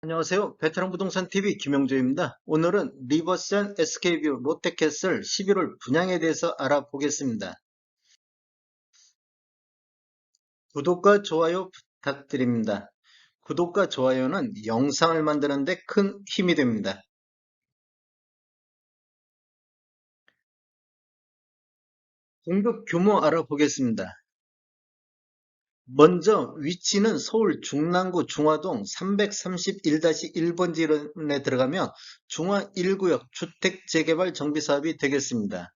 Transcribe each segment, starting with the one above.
안녕하세요. 베테랑 부동산 TV 김영조입니다. 오늘은 리버스앤 SK뷰 롯데캐슬 11월 분양에 대해서 알아보겠습니다. 구독과 좋아요 부탁드립니다. 구독과 좋아요는 영상을 만드는데 큰 힘이 됩니다. 공급 규모 알아보겠습니다. 먼저 위치는 서울 중랑구 중화동 331-1번지에 들어가면 중화 1구역 주택 재개발 정비 사업이 되겠습니다.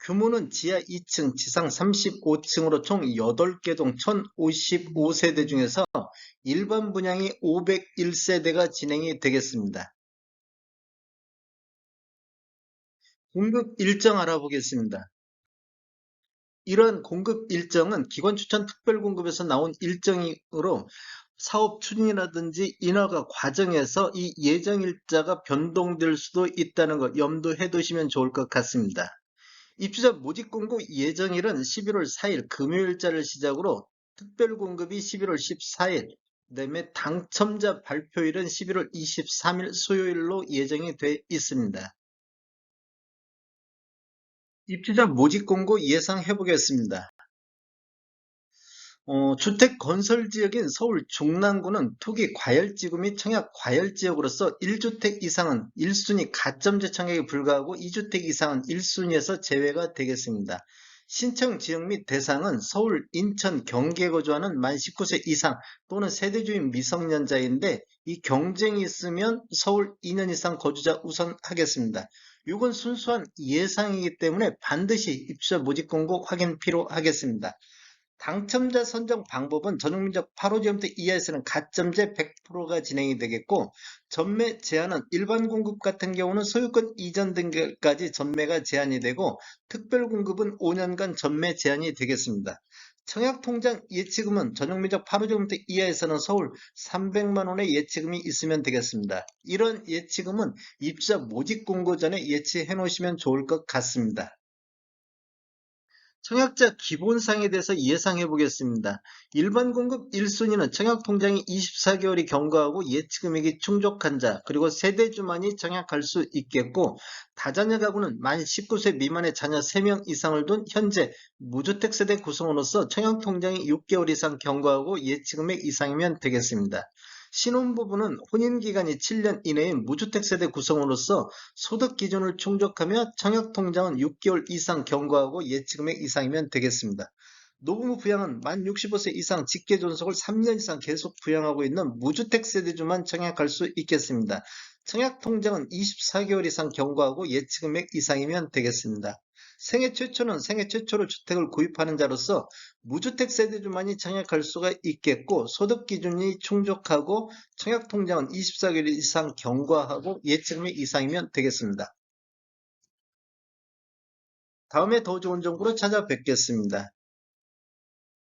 규모는 지하 2층, 지상 35층으로 총 8개 동 1055세대 중에서 일반 분양이 501세대가 진행이 되겠습니다. 공급 일정 알아보겠습니다. 이러한 공급 일정은 기관 추천 특별 공급에서 나온 일정이므로 사업 추진이라든지 인허가 과정에서 이 예정 일자가 변동될 수도 있다는 것 염두해 두시면 좋을 것 같습니다. 입주자 모집 공고 예정일은 11월 4일 금요일자를 시작으로 특별 공급이 11월 14일, 그다음에 당첨자 발표일은 11월 23일 수요일로 예정이 돼 있습니다. 입주자 모집 공고 예상해 보겠습니다. 어, 주택 건설 지역인 서울 중랑구는 투기 과열지구 및 청약 과열지역으로서 1주택 이상은 1순위 가점제 청약에 불과하고 2주택 이상은 1순위에서 제외가 되겠습니다. 신청 지역 및 대상은 서울, 인천, 경기에 거주하는 만 19세 이상 또는 세대주인 미성년자인데 이 경쟁이 있으면 서울 2년 이상 거주자 우선 하겠습니다. 이건 순수한 예상이기 때문에 반드시 입주자 모집 공고 확인 필요하겠습니다. 당첨자 선정 방법은 전용면적 8호지점대 이하에서는 가점제 100%가 진행이 되겠고 전매 제한은 일반 공급 같은 경우는 소유권 이전 등기까지 전매가 제한이 되고 특별 공급은 5년간 전매 제한이 되겠습니다. 청약통장 예치금은 전용면적 8호지점대 이하에서는 서울 300만 원의 예치금이 있으면 되겠습니다. 이런 예치금은 입주자 모집 공고 전에 예치해 놓으시면 좋을 것 같습니다. 청약자 기본상에 대해서 예상해 보겠습니다. 일반 공급 1순위는 청약 통장이 24개월이 경과하고 예치금액이 충족한 자, 그리고 세대주만이 청약할 수 있겠고, 다자녀 가구는 만 19세 미만의 자녀 3명 이상을 둔 현재 무주택 세대 구성원으로서 청약 통장이 6개월 이상 경과하고 예치금액 이상이면 되겠습니다. 신혼부부는 혼인기간이 7년 이내인 무주택 세대 구성으로서 소득 기준을 충족하며 청약통장은 6개월 이상 경과하고 예치금액 이상이면 되겠습니다. 노부부 부양은 만 65세 이상 직계 존속을 3년 이상 계속 부양하고 있는 무주택 세대주만 청약할 수 있겠습니다. 청약 통장은 24개월 이상 경과하고 예치금액 이상이면 되겠습니다. 생애 최초는 생애 최초로 주택을 구입하는 자로서 무주택 세대주만이 청약할 수가 있겠고 소득 기준이 충족하고 청약 통장은 24개월 이상 경과하고 예측액 이상이면 되겠습니다. 다음에 더 좋은 정보로 찾아뵙겠습니다.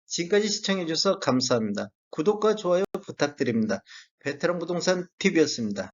지금까지 시청해주셔서 감사합니다. 구독과 좋아요 부탁드립니다. 베테랑 부동산 TV였습니다.